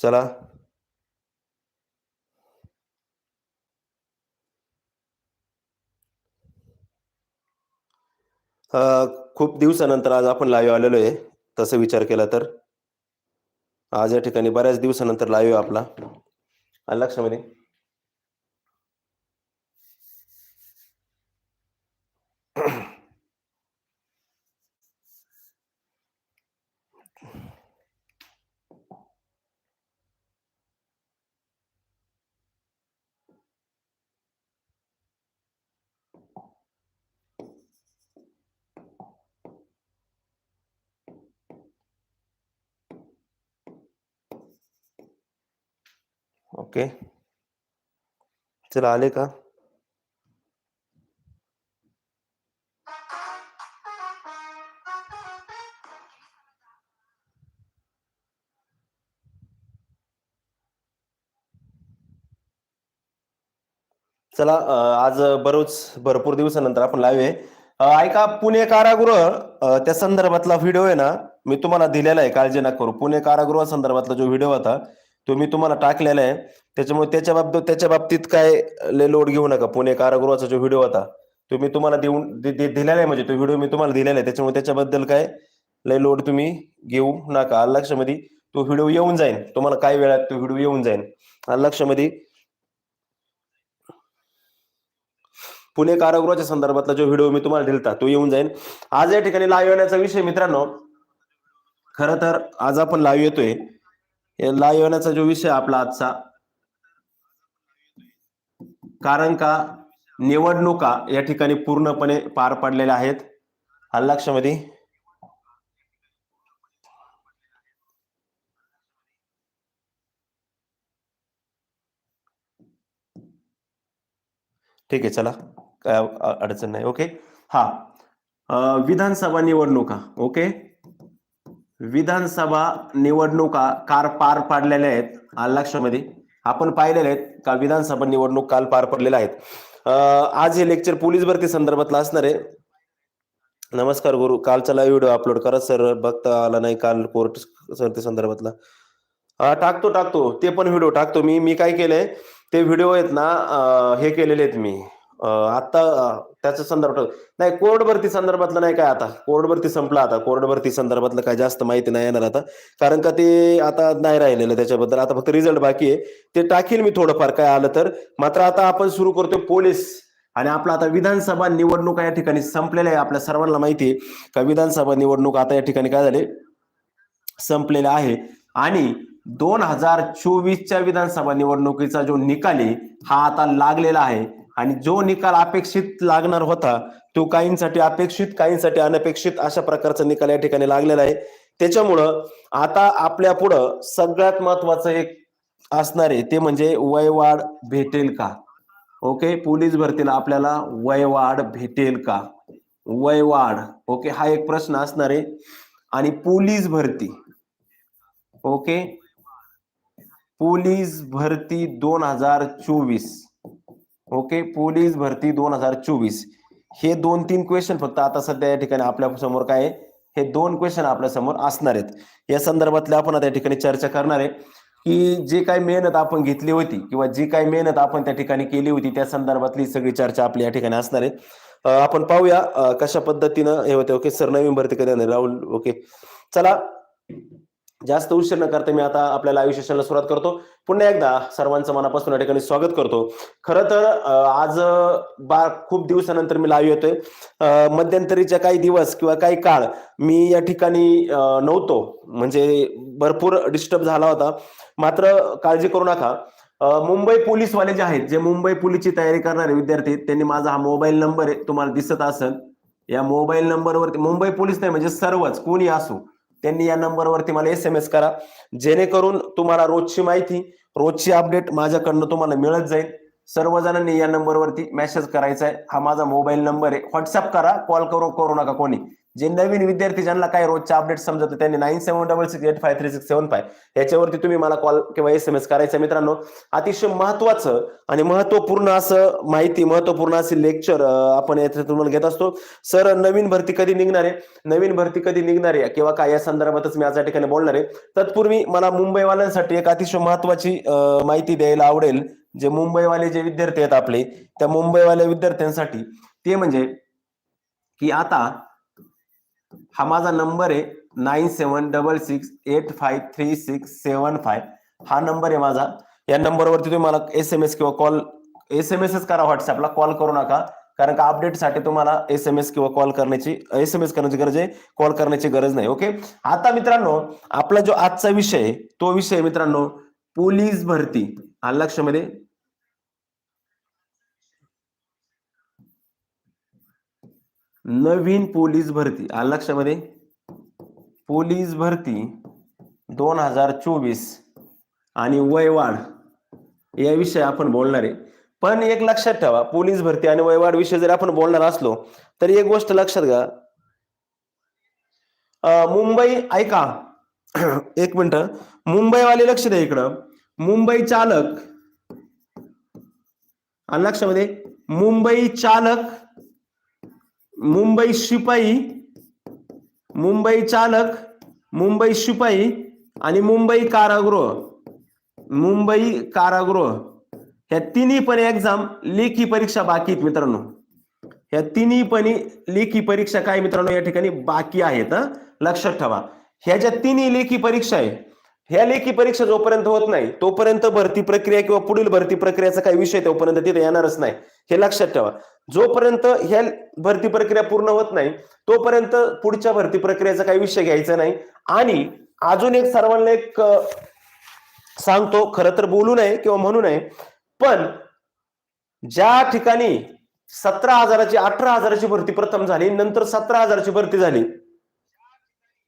चला. खूप दिवसानंतर आज आपण लाईव्ह आलेलो आहे. तसं विचार केला तर. आज या ठिकाणी बऱ्याच दिवसानंतर लाईव्ह आपला. आलं लक्षामध्ये ओके. चला आले का? चला आज बरोच भरपूर दिवसानंतर आपण लाईव्ह आहे. ऐका पुणे कारागृह त्या संदर्भातला व्हिडिओ आहे ना मी तुम्हाला दिलेला आहे काळजी ना करू. पुणे कारागृह संदर्भातला जो व्हिडिओ होता तो मी तुम्हाला टाकलेला आहे. त्याच्यामुळे त्याच्या बाबतीत त्याच्या बाबतीत काय लय लोड घेऊ नका. पुणे कारागृहाचा जो व्हिडिओ होता तो मी तुम्हाला देऊन दिलेला आहे म्हणजे तो व्हिडिओ मी तुम्हाला दिलेला आहे. त्याच्यामुळे त्याच्याबद्दल काय लय लोड तुम्ही घेऊ नका. आलं लक्षामध्ये? तो व्हिडिओ येऊन जाईल तुम्हाला काय वेळात तो व्हिडिओ येऊन जाईल आलं लक्षामध्ये? पुणे कारागृहाच्या संदर्भातला जो व्हिडिओ मी तुम्हाला दिलता तो येऊन जाईल आज या ठिकाणी लाईव्ह येण्याचा विषय मित्रांनो. खर तर आज आपण लाईव्ह येतोय. लाईव्ह येण्याचा जो विषय आपला आजचा कारण का निवडणुका या ठिकाणी पूर्णपणे पार पडलेल्या आहेत? हल्लाक्षमध्ये ठीक आहे चला. काय अडचण नाही. ओके? हा. विधानसभा निवडणुका. ओके? विधानसभा निवडणुका कार पार पाडलेल्या आहेत. लक्षामध्ये आपण पाहिलेले आहेत का? विधानसभा निवडणूक काल पार पडलेल्या आहेत. आज हे लेक्चर पोलीस भरती संदर्भातलं असणार आहे. नमस्कार गुरु. कालचा लाईव्ह व्हिडिओ अपलोड करा सर बघता आला नाही काल कोर्ट भरती संदर्भातला. टाकतो टाकतो. ते पण व्हिडिओ टाकतो मी. मी काय केलंय? ते व्हिडिओ आहेत ना हे केलेले आहेत मी. आता त्याच्या संदर्भात नाही कोर्ट भरती संदर्भातलं नाही काय आता? कोर्ट भरती संपला आता. कोर्ट भरती संदर्भातलं काय जास्त माहिती नाही येणार आता. कारण का ते आता नाही राहिलेलं त्याच्याबद्दल. आता फक्त रिझल्ट बाकी आहे. ते टाकील मी थोडंफार. काय आलं तर. मात्र आता आपण सुरू करतो पोलीस. आणि आपला आता विधानसभा निवडणुका या ठिकाणी संपलेल्या आहे. आपल्या सर्वांना माहिती आहे का विधानसभा निवडणूक आता या ठिकाणी काय झाले? संपलेल्या आहे. आणि दोन हजार चोवीसच्या विधानसभा निवडणुकीचा जो निकाल आहे हा आता लागलेला आहे. आणि जो निकाल अपेक्षित लागणार होता तो काहींसाठी अपेक्षित काहींसाठी अनपेक्षित अशा प्रकारचा निकाल या ठिकाणी लागलेला आहे. त्याच्यामुळं आता आपल्या पुढं सगळ्यात महत्वाचं एक असणार आहे ते म्हणजे वयवाढ भेटेल का? ओके? पोलीस भरतीला आपल्याला वयवाढ भेटेल का? वयवाढ ओके? हा एक प्रश्न असणार आहे. आणि पोलीस भरती ओके? पोलीस भरती दोन हजार चोवीस. ओके पोलीस भरती दोन हजार चोवीस. हे दोन तीन क्वेश्चन फक्त आता सध्या या ठिकाणी आपल्यासमोर काय हे दोन क्वेश्चन आपल्यासमोर असणार आहेत. या संदर्भातल्या आपण आता या ठिकाणी चर्चा करणार आहे की जे काय मेहनत आपण घेतली होती किंवा जी काय मेहनत आपण त्या ठिकाणी केली होती त्या संदर्भातली सगळी चर्चा आपली या ठिकाणी असणार आहे. आपण पाहूया कशा पद्धतीनं हे होते. ओके सर नवीन भरती कधी राहुल ओके चला. जास्त उशीर न करता मी आता आपल्या लाईव्ह सेशनला सुरुवात करतो. पुन्हा एकदा सर्वांचं मनापासून या ठिकाणी स्वागत करतो. खरं तर आज बा खूप दिवसानंतर मी लाईव्ह येतोय. मध्यंतरीच्या काही दिवस किंवा काही काळ मी या ठिकाणी नव्हतो. म्हणजे भरपूर डिस्टर्ब झाला होता. मात्र काळजी करू नका. मुंबई पोलीसवाले जे आहेत जे मुंबई पोलीसची तयारी करणारे विद्यार्थी त्यांनी माझा हा मोबाईल नंबर आहे तुम्हाला दिसत असेल. या मोबाईल नंबरवरती मुंबई पोलीस नाही म्हणजे सर्वच कोणी असू त्यांनी या नंबरवरती मला एस एम एस करा. जेणेकरून तुम्हाला रोजची माहिती रोजची अपडेट माझ्याकडनं तुम्हाला मिळत जाईल. सर्वजणांनी या नंबरवरती मेसेज करायचा आहे हा माझा मोबाईल नंबर आहे. व्हॉट्सअप करा. कॉल करू करू नका कोणी. जे नवीन विद्यार्थी ज्यांना काय रोजच्या अपडेट समजत त्यांनी nine seven double six eight five three six seven five याच्यावरती तुम्ही मला कॉल किंवा एस एम एस करायचं मित्रांनो. अतिशय महत्वाचं आणि महत्त्वपूर्ण असं माहिती महत्त्वपूर्ण असे लेक्चर आपण याच्यातून तुम्हाला घेत असतो. सर नवीन भरती कधी निघणार आहे? नवीन भरती कधी निघणार आहे? किंवा काय? या संदर्भातच मी आज या ठिकाणी बोलणार आहे. तत्पूर्वी मला मुंबईवाल्यांसाठी एक अतिशय महत्वाची माहिती द्यायला आवडेल. जे मुंबईवाले जे विद्यार्थी आहेत आपले त्या मुंबईवाल्या विद्यार्थ्यांसाठी ते म्हणजे की आता हा माझा नंबर आहे nine seven double six eight five three six seven five हा नंबर आहे माझा. या नंबरवरती तुम्ही मला एस एम एस किंवा कॉल एस एम एसच करा व्हॉट्सअपला कॉल करू नका. कारण का अपडेटसाठी तुम्हाला एस एम एस किंवा कॉल करण्याची एस एम एस करण्याची गरज आहे कॉल करण्याची गरज नाही ओके? आता मित्रांनो आपला जो आजचा विषय आहे तो विषय मित्रांनो पोलीस भरती. हा लक्षामध्ये नवीन पोलीस भरती. आलं लक्षामध्ये? पोलीस भरती दोन हजार चोवीस आणि वयवाढ याविषयी आपण बोलणार आहे. पण एक लक्षात ठेवा पोलीस भरती आणि वयवाढ विषय जर आपण बोलणार असलो तर एक गोष्ट लक्षात घ्या. मुंबई ऐका. एक मिनिट. मुंबईवाले लक्ष द्या इकडं. मुंबई चालक. लक्षामध्ये? मुंबई चालक मुंबई शिपाई मुंबई चालक मुंबई शिपाई आणि मुंबई कारागृह. मुंबई कारागृह. ह्या तिन्ही पण एक्झाम लेखी परीक्षा बाकी आहेत मित्रांनो. ह्या तिन्ही पण लेखी परीक्षा काय मित्रांनो या ठिकाणी बाकी आहेत लक्षात ठेवा. ह्या ज्या तिन्ही लेखी परीक्षा आहे ह्या लेखी परीक्षा जोपर्यंत होत नाही तोपर्यंत भरती प्रक्रिया किंवा पुढील भरती प्रक्रियाचा काही विषय तोपर्यंत तिथे येणारच नाही. हे लक्षात ठेवा. जोपर्यंत ह्या भरती प्रक्रिया पूर्ण होत नाही तोपर्यंत पुढच्या भरती प्रक्रियेचा काही विषय घ्यायचा नाही. आणि अजून एक सर्वांना एक सांगतो खरं तर बोलू नये किंवा म्हणू नये पण ज्या ठिकाणी सतरा हजाराची अठरा हजाराची भरती प्रथम झाली नंतर सतरा हजाराची भरती झाली.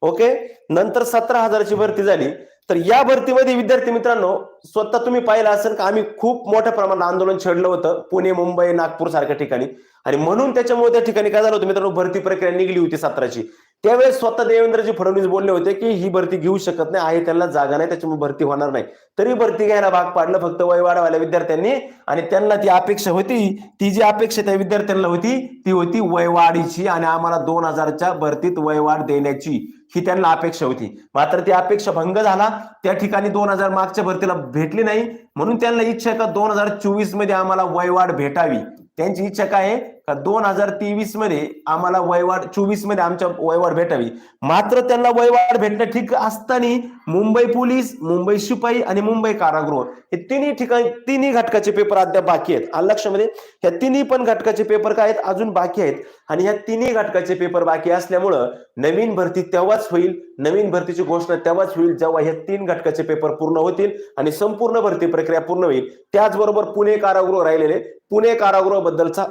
ओके? नंतर सतरा हजाराची भरती झाली तर या भरतीमध्ये विद्यार्थी मित्रांनो स्वतः तुम्ही पाहिलं असेल का आम्ही खूप मोठ्या प्रमाणात आंदोलन छेडलं होतं पुणे मुंबई नागपूर सारख्या ठिकाणी. आणि म्हणून त्याच्यामुळे त्या ठिकाणी काय झालं होतं मित्रांनो भरती प्रक्रिया निघली होती सत्राची. त्यावेळेस स्वतः देवेंद्रजी फडणवीस बोलले होते की ही भरती घेऊ शकत नाही आहे त्यांना जागा नाही त्याच्यामुळे भरती होणार नाही. तरी भरती घ्यायला भाग पाडलं फक्त वय वाढवायला विद्यार्थ्यांनी आणि त्यांना ती अपेक्षा होती ती जी अपेक्षा त्या विद्यार्थ्यांना होती ती होती वयवाढीची आणि आम्हाला दोन हजारच्या भरतीत वयवाढ देण्याची ही त्यांना अपेक्षा होती. मात्र ती अपेक्षा भंग झाला त्या ठिकाणी दोन हजार मागच्या भरतीला भेटली नाही म्हणून त्यांना इच्छा का दोन हजार चोवीसमध्ये आम्हाला वयवाढ भेटावी? त्यांची इच्छा काय आहे? का दोन हजार तेवीसमध्ये आम्हाला वयवाढ चोवीसमध्ये आमच्या वयवाढ भेटावी. मात्र त्यांना वयवाढ भेटणं ठीक असताना मुंबई पोलीस मुंबई शिपाई आणि मुंबई कारागृह हे तिन्ही ठिकाणी तिन्ही घटकाचे पेपर अद्याप बाकी आहेत. आलं लक्षामध्ये ह्या तिन्ही पण घटकाचे पेपर काय आहेत? अजून बाकी आहेत. आणि ह्या तिन्ही घटकाचे पेपर बाकी असल्यामुळं नवीन भरती तेव्हाच होईल. नवीन भरतीची घोषणा तेव्हाच होईल जेव्हा हे तीन घटकाचे पेपर पूर्ण होतील आणि संपूर्ण भरती प्रक्रिया पूर्ण होईल. त्याचबरोबर पुणे कारागृह राहिलेले. पुणे कारागृह बद्दलचा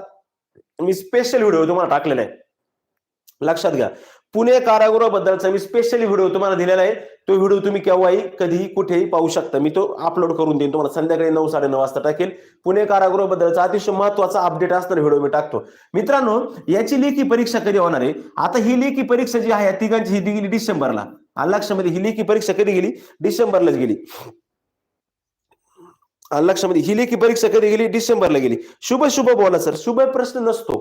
मी स्पेशल व्हिडिओ तुम्हाला टाकलेला आहे. लक्षात घ्या. पुणे कारागृहाबद्दलचा मी स्पेशली व्हिडिओ तुम्हाला दिलेला आहे. तो व्हिडिओ तुम्ही केव्हाही कधीही कुठेही पाहू शकता. मी तो अपलोड करून देईन. तुम्हाला संध्याकाळी नऊ साडे नऊ वाजता टाकेल. पुणे कारागृहाबद्दलचा अतिशय महत्त्वाचा अपडेट असणारा व्हिडिओ मी टाकतो. मित्रांनो याची लेखी परीक्षा कधी होणार आहे? आता ही लेखी परीक्षा जी आहे या तिघांची ही गेली डिसेंबरला. लक्षामध्ये ही लेखी परीक्षा कधी गेली? डिसेंबरलाच गेली. लक्षामध्ये. ही लेखी परीक्षा कधी गेली? डिसेंबरला गेली. शुभ शुभ बोला सर. शुभ प्रश्न नसतो.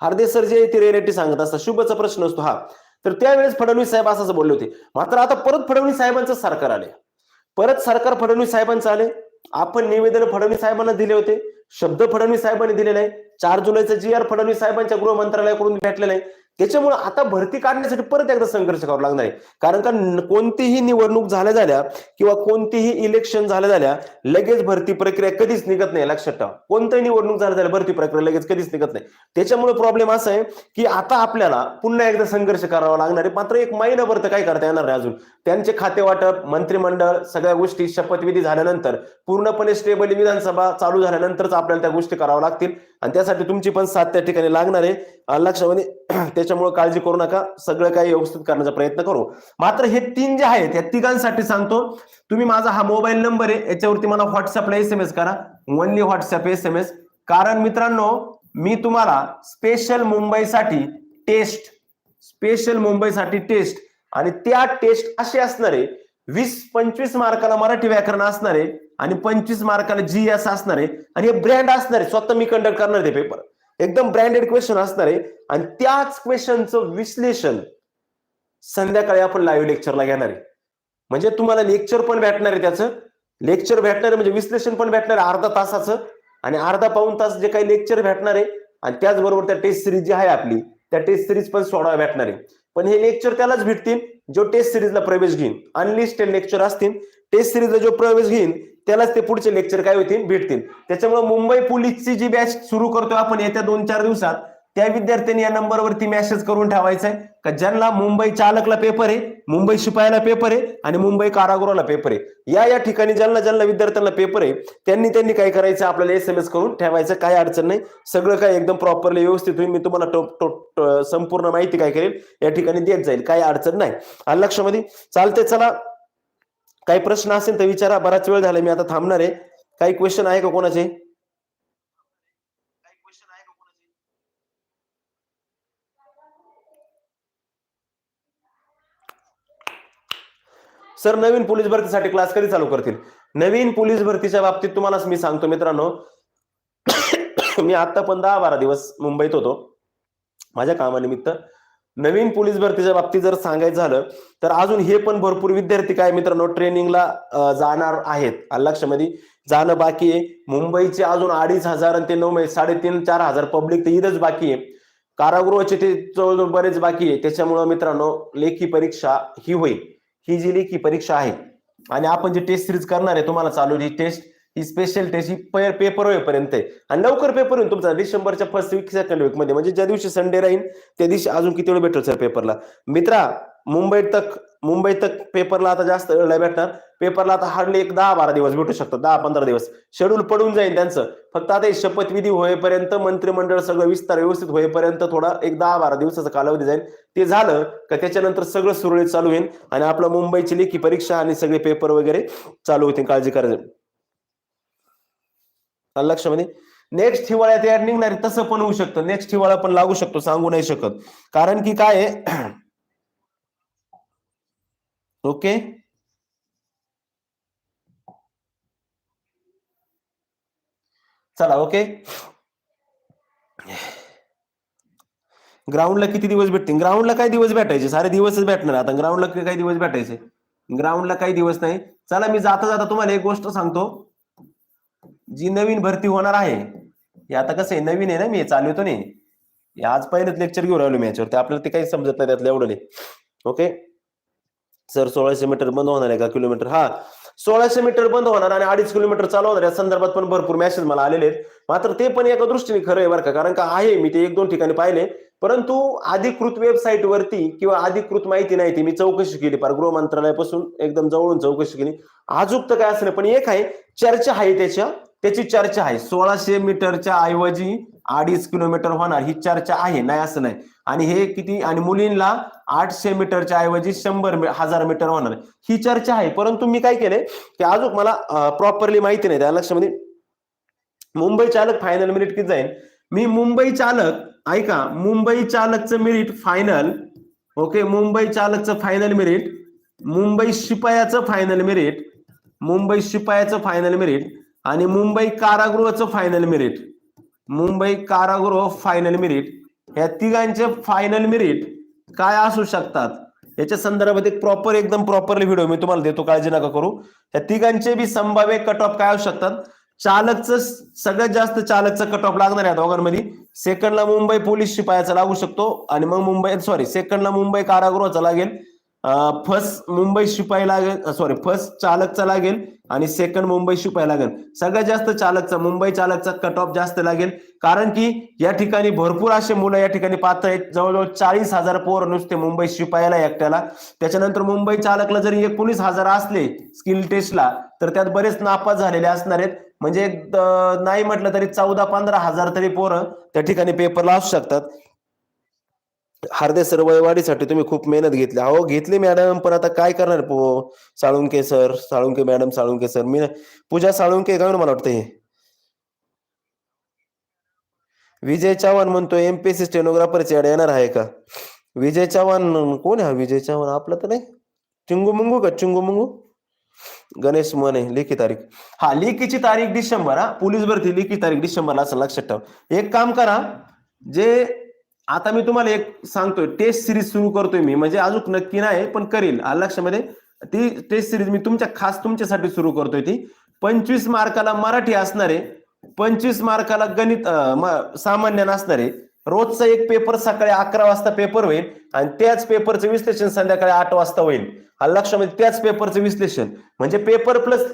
हार्दे सर जे ते रियालिटी सांगत असतात. शुभचा प्रश्न असतो हा. तर त्यावेळेस फडणवीस साहेब असं बोलले होते. मात्र आता परत फडणवीस साहेबांचं सरकार आले परत सरकार फडणवीस साहेबांचं आले आपण निवेदन फडणवीस साहेबांना दिले होते. शब्द फडणवीस साहेबांनी दिलेला आहे. चार जुलैचं जी आर फडणवीस साहेबांच्या गृह मंत्रालयाकडून भेटलेलं आहे. त्याच्यामुळे आता भरती काढण्यासाठी परत एकदा संघर्ष करावा लागणार आहे. कारण का कोणतीही निवडणूक झाल्या झाल्या किंवा कोणतीही इलेक्शन झाल्या झाल्या लगेच भरती प्रक्रिया कधीच निघत नाही. लक्षात ठेवा. कोणतीही निवडणूक झाल्या झाल्या भरती प्रक्रिया लगेच कधीच निघत नाही. त्याच्यामुळे प्रॉब्लेम असा आहे की आता आपल्याला पुन्हा एकदा संघर्ष करावा लागणार आहे. मात्र एक महिनाभर तर काय करता येणार नाही अजून. त्यांचे खाते वाटप मंत्रिमंडळ सगळ्या गोष्टी शपथविधी झाल्यानंतर पूर्णपणे स्टेबल विधानसभा चालू झाल्यानंतरच आपल्याला त्या गोष्टी कराव्या लागतील. आणि त्यासाठी तुमची पण साथ त्या ठिकाणी लागणार आहे. अं, लक्षामध्ये त्याच्यामुळे काळजी करू नका. सगळं काही व्यवस्थित करण्याचा प्रयत्न करू. मात्र हे तीन जे आहेत या तिघांसाठी सांगतो. तुम्ही माझा हा मोबाईल नंबर आहे याच्यावरती मला व्हॉट्सअपला एस एम एस करा. Only WhatsApp S M S कारण मित्रांनो मी तुम्हाला स्पेशल मुंबईसाठी टेस्ट स्पेशल मुंबईसाठी टेस्ट आणि त्या टेस्ट असे असणारे वीस पंचवीस मार्काला मराठी व्याकरण असणार आहे आणि पंचवीस मार्काला जी एस आहे आणि हे ब्रँड असणार आहे स्वतः मी कंडक्ट करणार ते पेपर एकदम ब्रँडेड क्वेश्चन असणार आहे. आणि त्याच क्वेश्चनचं विश्लेषण संध्याकाळी आपण लाईव्ह लेक्चरला घेणार आहे. म्हणजे तुम्हाला लेक्चर पण भेटणार आहे त्याचं. लेक्चर भेटणार आहे म्हणजे विश्लेषण पण भेटणार आहे अर्धा तासाचं. आणि अर्धा पाऊन तास जे काही लेक्चर भेटणार आहे आणि त्याचबरोबर त्या टेस्ट सिरीज जी आहे आपली त्या टेस्ट सिरीज पण सोडाव्या भेटणार आहे पण हे लेक्चर त्यालाच भेटतील जो टेस्ट सिरीजला प्रवेश घेईन. अनलिस्टेड लेक्चर असतील टेस्ट सिरीजला जो प्रवेश घेईन त्यालाच ते पुढचे लेक्चर काय होतील भेटतील. त्याच्यामुळे मुंबई पोलीसची जी बॅच सुरू करतोय आपण येत्या दोन चार दिवसात त्या विद्यार्थ्यांनी या नंबरवरती मेसेज करून ठेवायचा आहे का ज्यांना मुंबई चालकला पेपर आहे मुंबई शिपायाला पेपर आहे आणि मुंबई कारागृहाला पेपर आहे. या या ठिकाणी ज्यांना ज्यांना विद्यार्थ्यांना पेपर आहे त्यांनी त्यांनी काय करायचं? आपल्याला एस एम एस करून ठेवायचं. काय अडचण नाही. सगळं काय एकदम प्रॉपरली व्यवस्थित होईल. मी तुम्हाला टो- टो- संपूर्ण माहिती काय करेल या ठिकाणी देत जाईल. काय अडचण नाही. आणि लक्षामध्ये चालते चला. काही प्रश्न असेल तर विचारा. बराच वेळ झाला मी आता थांबणार आहे. काही क्वेश्चन आहे का कोणाचे? सर नवीन पोलीस भरतीसाठी क्लास कधी चालू करतील? नवीन पोलीस भरतीच्या बाबतीत तुम्हाला मी सांगतो मित्रांनो. मी आता पण दहा बारा दिवस मुंबईत होतो. माझ्या कामानिमित्त. नवीन पोलीस भरतीच्या बाबतीत जर सांगायचं झालं तर अजून हे पण भरपूर विद्यार्थी काय मित्रांनो ट्रेनिंगला जाणार आहेत. आलं जाणं बाकी आहे. मुंबईचे अजून अडीच हजार आणि ते नऊ म्हणजे साडेतीन चार हजार पब्लिक तर इथंच बाकी आहे. कारागृहाचे ते जवळजवळ बरेच बाकी आहे. त्याच्यामुळं मित्रांनो लेखी परीक्षा ही होईल. ही जी लेखी परीक्षा आहे आणि आपण जी टेस्ट सिरीज करणार आहे तुम्हाला चालू ही टेस्ट ही स्पेशल टेस्ट ही पेपर होईपर्यंत आहे. आणि लवकर पेपर होईल तुमचा डिसेंबरच्या फर्स्ट वीक सेकंड वीकमध्ये. म्हणजे ज्या दिवशी संडे राहील त्या दिवशी अजून किती वेळ भेटेल सर पेपरला मित्रा मुंबई तक मुंबई तक पेपरला आता जास्त वेळ नाही भेटणार. पेपरला आता हार्डली एक दहा बारा दिवस भेटू शकतात दहा पंधरा दिवस. शेड्यूल पडून जाईल त्यांचं. फक्त आता शपथविधी होईपर्यंत मंत्रिमंडळ सगळं विस्तार व्यवस्थित होईपर्यंत थोडा एक दहा बारा दिवसाचा कालावधी जाईल. ते झालं का त्याच्यानंतर सगळं सुरळीत चालू होईल आणि आपलं मुंबईची लेखी परीक्षा आणि सगळे पेपर वगैरे चालू होतील काळजी करायचं. लक्षामध्ये? नेक्स्ट हिवाळ्यात ऍड निघणार तसं पण होऊ शकतं. नेक्स्ट हिवाळा पण लागू शकतो सांगू नाही शकत. कारण की काय आहे? ओके? चला ओके? ग्राउंडला किती दिवस भेटतील? ग्राउंडला काय दिवस भेटायचे सारे दिवसच भेटणार आता. ग्राउंडला काही दिवस भेटायचे. ग्राउंडला काही दिवस नाही. चला मी जाता जाता तुम्हाला एक गोष्ट सांगतो. जी नवीन भरती होणार आहे हे आता कसं आहे नवीन आहे ना मी चालू चालवतो नाही आज पहिलेच लेक्चर घेऊन राहिलो मी याच्यावर. ते आपल्याला ते काही समजत नाही त्यातलं एवढं नाही ओके? सर सोळाशे मीटर बंद होणार आहे का किलोमीटर? हा सोळाशे मीटर बंद होणार आणि अडीच किलोमीटर चालू होणार. या संदर्भात पण भरपूर मेसेज मला आलेले आहेत. मात्र ते पण एका दृष्टीने खरं आहे बरं का कारण का आहे मी ते एक दोन ठिकाणी पाहिले. परंतु अधिकृत वेबसाईट वरती किंवा अधिकृत माहिती नाही ती मी चौकशी केली. फार गृह मंत्रालयापासून एकदम जवळून चौकशी केली. अजूक तर काय असं नाही पण एक आहे चर्चा आहे त्याच्या त्याची चर्चा आहे. सोळाशे मीटरच्या ऐवजी अडीच किलोमीटर होणार ही चर्चा आहे नाही असं नाही. आणि हे किती आणि मुलींना आठशे मीटरच्या ऐवजी शंभर मी- हजार मीटर होणार. ही चर्चा आहे परंतु मी काय केले की अजून मला प्रॉपरली माहिती नाही त्या लक्षामध्ये म्हणजे मुंबई चालक फायनल मिनिट किती जाईल मी मुंबई चालक ऐका मुंबई चालकचं मिरिट फायनल ओके मुंबई चालकचं फायनल मिरिट मुंबई शिपायाचं फायनल मिनिट मुंबई शिपायाचं फायनल मिनिट आणि मुंबई कारागृहाचं फायनल मेरिट मुंबई कारागृह फायनल मेरिट या तिघांचे फायनल मेरिट काय असू शकतात? याच्या संदर्भात एक प्रॉपर एकदम प्रॉपरली व्हिडिओ मी तुम्हाला देतो काळजी नका करू. या तिघांचे बी संभाव्य कट ऑफ काय असू शकतात? चालकचं सगळ्यात जास्त चालकचं कट ऑफ लागणार आहे दोघांमध्ये. सेकंडला मुंबई पोलीस शिपायाचा लागू शकतो आणि मग मुंबई सॉरी सेकंडला मुंबई कारागृहाचा लागेल. फर्स्ट मुंबई शिपाई लागेल सॉरी फर्स्ट चालकचा लागेल आणि सेकंड मुंबई शिपाई लागेल. सगळ्यात जास्त चालकचा मुंबई चालकचा कट ऑफ जास्त लागेल. कारण की या ठिकाणी भरपूर असे मुलं या ठिकाणी पात्र आहेत. जवळजवळ चाळीस हजार पोर नुसते मुंबई शिपायाला एकट्याला. त्याच्यानंतर मुंबई चालकला जरी एकोणीस हजार असले स्किल टेस्टला तर त्यात बरेच नापास झालेले असणार आहेत. म्हणजे नाही म्हटलं तरी चौदा पंधरा हजार तरी पोरं त्या ठिकाणी पेपरला असू शकतात. हार्दे सर वयवाढीसाठी तुम्ही खूप मेहनत घेतली. अहो घेतली मॅडम पण आता काय करणार पो? Salunke sir Salunke madam Salunke sir मी पूजा साळुंके काय मला वाटतं हे? विजय चव्हाण म्हणतो एमपीएससी स्टेनोग्राफरची ऍड येणार आहे का? विजय चव्हाण कोण आहे हा विजय चव्हाण? आपलं तर नाही. चिंगू मुंगू का? चिंगू मुंगू? गणेश मने लेखी तारीख. हा लेखीची तारीख डिसेंबर हा. पोलीस भरती लेखी तारीख डिसेंबरला असं लक्षात ठेव. एक काम करा जे आता मी तुम्हाला एक सांगतोय टेस्ट सिरीज सुरू करतोय मी. म्हणजे अजून नक्की नाही पण करील. लक्षामध्ये? ती टेस्ट सिरीज मी तुमच्या खास तुमच्यासाठी सुरू करतोय ती. पंचवीस मार्काला मराठी असणारे पंचवीस मार्काला गणित सामान्य नसणारे रोजचा एक पेपर सकाळी अकरा वाजता पेपर होईल आणि त्याच पेपरचं विश्लेषण संध्याकाळी आठ वाजता होईल. आलं लक्षामध्ये? त्याच पेपरचं विश्लेषण. म्हणजे पेपर प्लस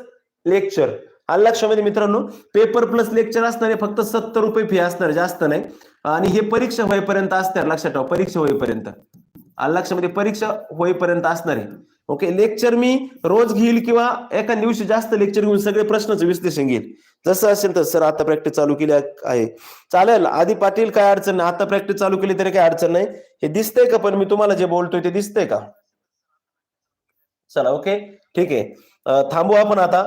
लेक्चर हा लक्षामध्ये मित्रांनो? पेपर प्लस लेक्चर असणारे फक्त सत्तर रुपये फी असणार जास्त नाही. आणि हे परीक्षा होईपर्यंत असणार लक्षात ठेवा परीक्षा होईपर्यंत. लक्षामध्ये परीक्षा होईपर्यंत असणार आहे. ओके लेक्चर मी रोज घेईल किंवा एका दिवशी जास्त लेक्चर घेऊन सगळे प्रश्नाचं विश्लेषण घेईल. जसं असेल तर सर आता प्रॅक्टिस चालू केली आहे. चालेल आधी पाटील काय अडचण नाही. आता प्रॅक्टिस चालू केली तरी काय अडचण नाही. हे दिसतंय का पण मी तुम्हाला जे बोलतोय ते दिसतंय का? चला ओके. ठीक आहे. थांबू आपण आता.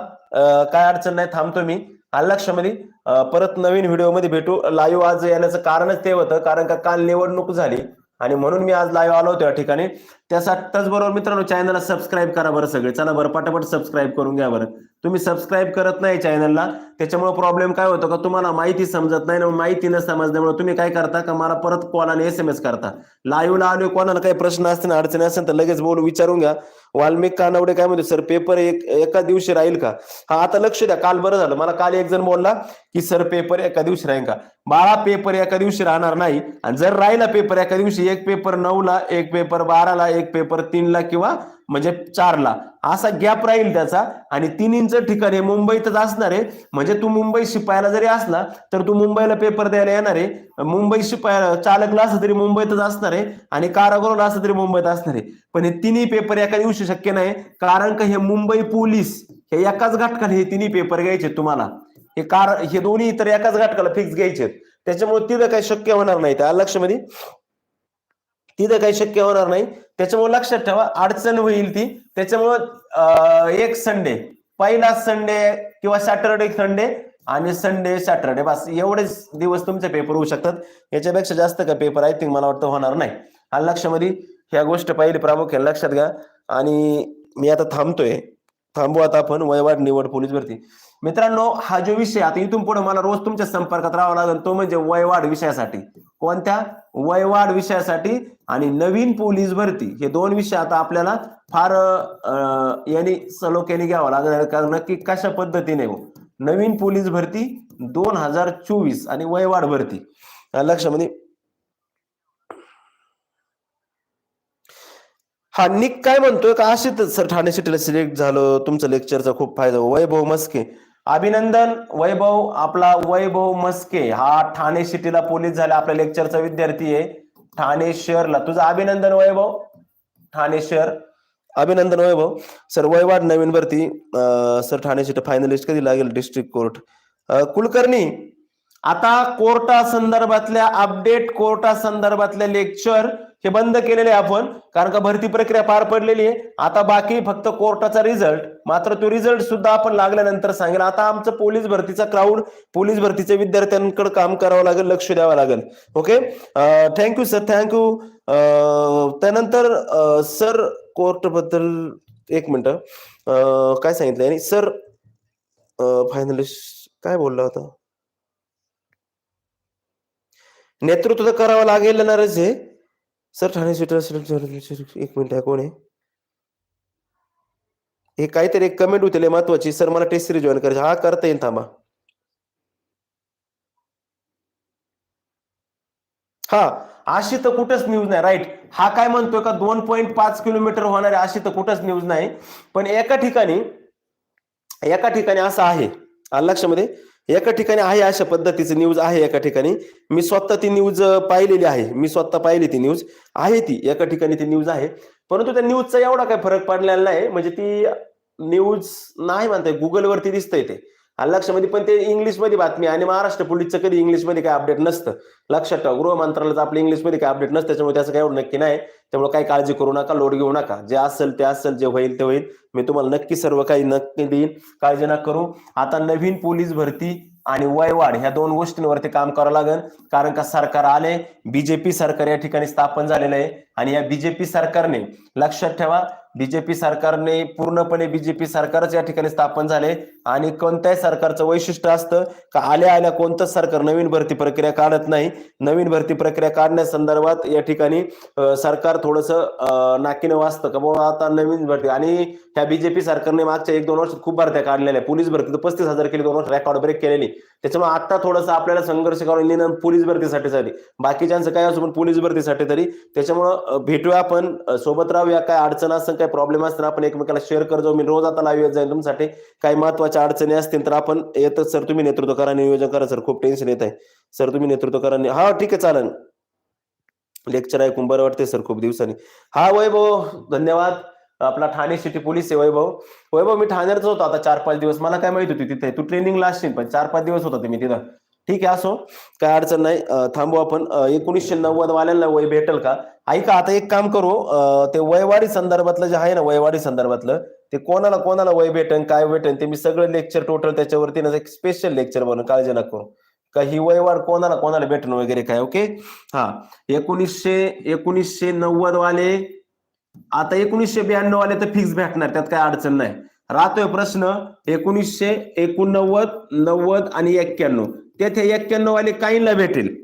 काय अडचण नाही थांबतो मी. आलं लक्षामध्ये परत नवीन व्हिडिओमध्ये भेटू. लाईव्ह आज येण्याचं कारणच ते होतं कारण का काल निवडणूक झाली आणि म्हणून मी आज लाईव्ह आलो होतो या ठिकाणी. त्यासाठी त्याचबरोबर मित्रांनो चॅनलला सबस्क्राईब करा बरं सगळे. चला बरं पटापट सबस्क्राईब करून घ्या बरं. तुम्ही सबस्क्राईब करत नाही चॅनलला त्याच्यामुळे प्रॉब्लेम काय होतो का तुम्हाला माहिती समजत नाही ना माहिती न समजल्यामुळे तुम्ही काय करता का मला परत कॉल आणि एस एम एस करता लाईव्हला आलो कोणाला काही प्रश्न असतील अडचणी असेल तर लगेच बोलू विचारून घ्या. वाल्मिक कानावडे काय म्हणतो सर पेपर एक एका दिवशी राहील का? हा आता लक्ष द्या काल बरं झालं. मला काल एक जण बोलला की सर पेपर एका दिवशी राहील का? बाळा पेपर एका दिवशी राहणार नाही. आणि जर राहिला पेपर एका दिवशी एक पेपर नऊला एक पेपर बाराला एक पेपर तीनला किंवा म्हणजे चारला. असा गॅप राहील त्याचा आणि तिन्हींच ठिकाण हे मुंबईतच असणार आहे. म्हणजे तू मुंबई शिपायला जरी असला तर तू मुंबईला पेपर द्यायला येणार आहे. मुंबई शिपाय चालकला असं तरी मुंबईतच असणार आहे आणि कारागृहला असं तरी मुंबईत असणार आहे. पण हे तिन्ही पेपर एका दिवशी शक्य नाही. कारण का हे मुंबई पोलीस हे एकाच घाटकाला हे तिन्ही पेपर घ्यायचे तुम्हाला. हे कार हे दोन्ही तर एकाच घटकाला फिक्स घ्यायचे त्याच्यामुळे तिथं काही शक्य होणार नाही. त्या लक्षामध्ये? तिथं काही शक्य होणार नाही. त्याच्यामुळे लक्षात ठेवा अडचण होईल ती. त्याच्यामुळं एक संडे पहिला संडे किंवा सॅटरडे संडे आणि संडे सॅटरडे बस एवढेच दिवस तुमचे पेपर होऊ शकतात. याच्यापेक्षा जास्त का पेपर आय थिंक मला वाटतं होणार नाही. हा लक्षामध्ये ह्या गोष्ट पहिली प्रामुख्याने लक्षात घ्या. आणि मी आता थांबतोय. थांबू आता आपण वयवाड निवड पोलीस भरती मित्रांनो हा जो विषय आता इथून पुढे मला रोज तुमच्या संपर्कात राहावा लागेल तो म्हणजे वयवाड विषयासाठी. कोणत्या? वयवाड विषयासाठी आणि नवीन पोलीस भरती हे दोन विषय आता आपल्याला फार अं, यांनी सलोख्याने घ्यावा लागणार कारण नक्की कशा पद्धतीने हो? नवीन पोलीस भरती दोन हजार चोवीस आणि वयवाढ भरती. अं, लक्षामध्ये म्हणजे, हा निक काय म्हणतोय? का असे सर ठाणे सिटीला सिलेक्ट झालं? तुमचं लेक्चरचा खूप फायदा हो. वैभव मस्के. अभिनंदन वैभव आपला वैभव मस्के. हा ठाणे सिटीला पोलीस झाला. आपल्या लेक्चरचा विद्यार्थी आहे. ठाणे शहरला तुझं अभिनंदन वैभव. ठाणे शहर अभिनंदन वैभव. सर वयवाड नवीन भरती. सर ठाणे सिटी फायनलिस्ट कधी लागेल डिस्ट्रिक्ट कोर्ट कुलकर्णी. आता कोर्टा संदर्भातल्या अपडेट कोर्टा संदर्भातल्या लेक्चर हे बंद केलेले आहे आपण कारण का भरती प्रक्रिया पार पडलेली आहे. आता बाकी फक्त कोर्टाचा रिझल्ट मात्र तो रिझल्ट सुद्धा आपण लागल्यानंतर सांगेल. आता आमचं पोलीस भरतीचा क्राऊड पोलीस भरतीच्या विद्यार्थ्यांकडे काम करावं लागेल लक्ष द्यावं लागेल. Okay thank you sir thank you त्यानंतर सर कोर्टबद्दल एक मिनिट. काय सांगितलं आणि सर फायनलिस्ट काय बोलला होता? नेतृत्व तर करावं लागेल ना रे हे सर ठाणे सिटी एक मिनिट आहे कोण आहे? हे काहीतरी एक कमेंट होते महत्वाची. सर मला टेस्ट सिरीज जॉईन करायची. हा करता येईल थांबा. हा अशी तर कुठंच न्यूज नाही राईट हा काय म्हणतोय का दोन पॉईंट पाच किलोमीटर होणारे अशी तर कुठंच न्यूज नाही. पण एका ठिकाणी एका ठिकाणी असं आहे. आलं लक्षामध्ये? एका ठिकाणी आहे अशा पद्धतीचं न्यूज आहे एका ठिकाणी. मी स्वतः ती न्यूज पाहिलेली आहे. मी स्वतः पाहिली ती न्यूज आहे ती. एका ठिकाणी ती न्यूज आहे. परंतु त्या न्यूजचा एवढा काय फरक पडलेला नाही. म्हणजे ती न्यूज नाही म्हणताय गुगलवरती दिसतंय ते. आणि लक्षामध्ये पण ते इंग्लिशमध्ये बातमी आणि महाराष्ट्र पोलीसचं कधी इंग्लिशमध्ये काय अपडेट नसतं. लक्षात ठेवा गृह मंत्रालयाचं आपलं इंग्लिशमध्ये काय अपडेट नसतं. त्याच्यामुळे त्याचं काही नक्की नाही. त्यामुळे काही काळजी करू नका लोड घेऊ नका. जे असेल ते असेल जे होईल ते होईल. मी तुम्हाला नक्की सर्व काही नक्की देईन. काळजी नका करू. आता नवीन पोलीस भरती आणि वयवाढ ह्या दोन गोष्टींवरती काम करावं लागेल. कारण का सरकार आले बीजेपी सरकार या ठिकाणी स्थापन झालेलं आहे. आणि या बीजेपी सरकारने लक्षात ठेवा बीजेपी सरकारने पूर्णपणे बीजेपी सरकारच या ठिकाणी स्थापन झाले. आणि कोणत्याही सरकारचं वैशिष्ट्य असतं का आल्या आल्या कोणतंच सरकार नवीन भरती प्रक्रिया काढत नाही. नवीन भरती प्रक्रिया काढण्यासंदर्भात या ठिकाणी सरकार थोडंसं नाकीनं वाचतं का बाबा आता नवीन भरती. आणि ह्या बीजेपी सरकारने मागच्या एक दोन वर्षात खूप भरत्या काढलेल्या पोलीस भरती तर पस्तीस हजार केली दोन वर्ष रेकॉर्ड ब्रेक केलेली. त्याच्यामुळे आता थोडंसं आपल्याला संघर्ष करून पोलीस भरतीसाठी झाली. बाकीच्यांचं काय असो पण पोलीस भरतीसाठी तरी. त्याच्यामुळं भेटूया आपण. सोबत राहूया. काय अडचण असं काय प्रॉब्लेम असतील आपण एकमेकाला शेअर करतो मी रोज आता लाईव्ह येत जाईल तुमच्यासाठी. काही महत्त्वाच्या अडचणी असतील तर आपण येतच. सर तुम्ही नेतृत्व करा. नियोजन करा. सर खूप टेन्शन येत आहे सर तुम्ही नेतृत्व करा. हा ठीक आहे चालेल. लेक्चर ऐकून बरं वाटते सर खूप दिवसांनी. हा वैभव धन्यवाद. आपला ठाणे सिटी पोलीस आहे वैभव. वैभव मी ठाण्यातच होतो आता चार पाच दिवस. मला काय माहीत होती तिथे? तू ट्रेनिंगला असशील पण चार पाच दिवस होता मी तिथं. ठीक आहे असो. काय अडचण नाही. थांबू आपण. एकोणीसशे नव्वद वाल्यांना वय भेटेल का? ऐका आता एक काम करू ते वयवाडी संदर्भातलं जे आहे ना वयवाडी संदर्भातलं ते कोणाला कोणाला वय भेटन काय भेटन ते मी सगळं लेक्चर टोटल त्याच्यावरती ना एक स्पेशल लेक्चर बनवून काळजी नका करू. का ही वयवाढ कोणाला कोणाला भेटणं वगैरे काय ओके हा. एकोणीसशे एकोणीसशे नव्वद वाले आता एकोणीसशे ब्याण्णव वाले तर फिक्स भेटणार त्यात काय अडचण नाही. राहतोय प्रश्न एकोणीसशे एकोणनव्वद नव्वद आणि एक्क्याण्णव. तेथे एक्क्याण्णव वाले काहींना भेटेल?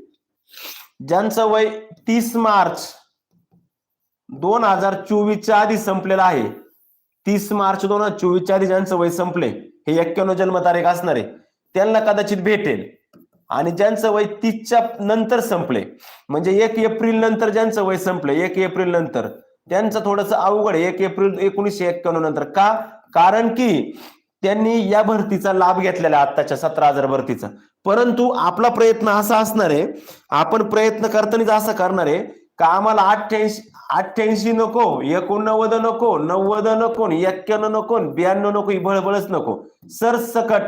ज्यांचं वय तीस मार्च दोन हजार चोवीसच्या आधी संपलेलं आहे. तीस मार्च दोन हजार चोवीसच्या आधी ज्यांचं वय संपले हे एक्क्याण्णव जन्मतारीख असणार आहे. त्यांना कदाचित भेटेल. आणि ज्यांचं वय तीसच्या नंतर संपले म्हणजे एक एप्रिल नंतर ज्यांचं वय संपले एक एप्रिल नंतर त्यांचं थोडंसं अवघड एक एप्रिल एकोणीसशे एक्क्याण्णव नंतर. का? कारण की त्यांनी या भरतीचा लाभ घेतलेला आत्ताच्या सतरा हजार भरतीचा. परंतु आपला प्रयत्न असा असणार आहे आपण प्रयत्न करतानाच असं करणार आहे का आम्हाला अठ्ठ्याऐंशी अठ्ठ्याऐंशी नको एकोणनव्वद नको नव्वद नको एक्क्याण्णव नको ब्याण्णव नको ही बळबळच नको. सरसकट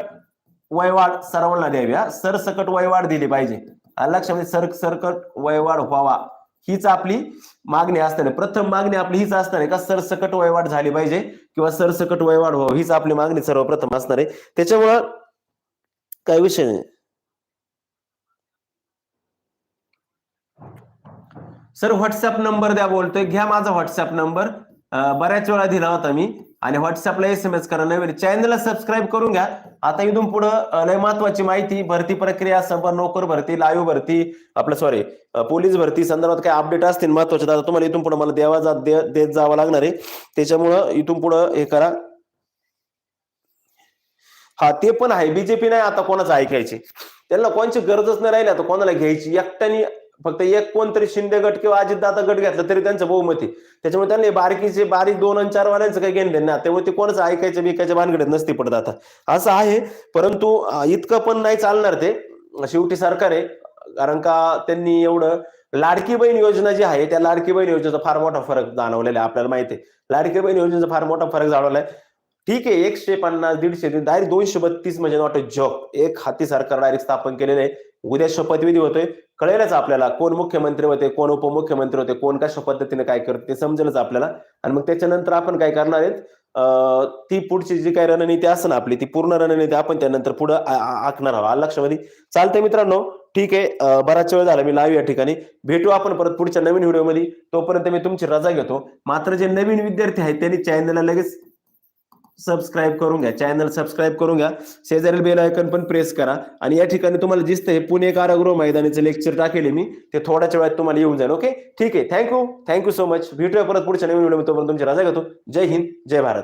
वयवाढ सर्वांना द्याव्या हा. सरसकट वयवाढ दिली पाहिजे. लक्षामध्ये सर सरकट वयवाढ व्हावा. हीच आपली मागणी असताना प्रथम मागणी आपली हीच असणार आहे का सरसकट वयवाढ झाली पाहिजे किंवा सरसकट वयवाढ व्हावं? हीच आपली मागणी सर्वप्रथम असणार आहे. त्याच्यामुळं काही विषय नाही. सर व्हॉट्सअप नंबर द्या बोलतोय. घ्या माझा व्हॉट्सअप नंबर बऱ्याच वेळा दिला होता मी. आणि व्हॉट्सअपला एस एम एस करा नवीन. चॅनलला सबस्क्राईब करून घ्या. आता इथून पुढं लय महत्वाची माहिती भरती प्रक्रिया संपर्क नोकर भरती लाईव्ह भरती आपलं सॉरी पोलीस भरती संदर्भात काय अपडेट असतील महत्त्वाचे दादा तुम्हाला इथून पुढे मला देवा जा दे- देत जावं लागणार आहे. त्याच्यामुळं इथून पुढं हे करा. हा ते पण आहे. बीजेपी नाही आता कोणाचं ऐकायची. त्यांना कोणची गरजच नाही राहिली आता कोणाला घ्यायची? एकट्याने फक्त एक कोणतरी शिंदे गट किंवा अजितदादा गट घेतला तरी त्यांचं बहुमती त्याच्यामुळे त्यांनी बारकीचे बारीक दोन आणि चार वाल्यांचं काही घेणं देणं त्यामुळे ते कोणाचं ऐकायचं बिकायच्या भानगडीत नसती पडत आता. असं आहे परंतु इतकं पण नाही चालणार ते. शेवटी सरकार आहे. कारण का त्यांनी एवढं लाडकी बहीण योजना जी आहे त्या लाडकी बहीण योजनेचा फार मोठा फरक जाणवलेला आहे आपल्याला माहिती आहे. लाडकी बहीण योजनेचा फार मोठा फरक जाणवलाय. ठीक आहे एकशे पन्नास दीडशे डायरेक्ट दोनशे बत्तीस म्हणजे नॉट अ जॉब एक हाती सरकार डायरेक्ट स्थापन केलेलं आहे. उद्या शपथविधी होतोय. कळेलच आपल्याला कोण मुख्यमंत्री होते कोण उपमुख्यमंत्री होते कोण कशा पद्धतीने काय करते ते समजेलच आपल्याला. आणि मग त्याच्यानंतर आपण काय करणार आहेत? ती पुढची जी काही रणनीती असेल आपली ती पूर्ण रणनीती आपण त्यानंतर पुढे आखणार आहोत. आलं लक्षामध्ये? चालतंय मित्रांनो. ठीक आहे. बराच वेळ झाला मी लाईव्ह या ठिकाणी. भेटू आपण परत पुढच्या नवीन व्हिडिओमध्ये तोपर्यंत मी तुमची रजा घेतो. मात्र जे नवीन विद्यार्थी आहेत त्यांनी चॅनलला लगेच सबस्क्राईब करून घ्या चॅनल सबस्क्राईब करून घ्या शेजारील बेल आयकन पण प्रेस करा. आणि या ठिकाणी तुम्हाला दिसतंय पुणे कारागृह मैदानीचं लेक्चर टाकेले मी. ते थोड्याच्या वेळात तुम्हाला येऊन जाईल ओके ठीक आहे थँक्यू थँक्यू सो मच भेटूया परत पुढच्या नवीन व्हिडिओ तोपर्यंत तुमची राजा घेतो जय हिंद जय भारत.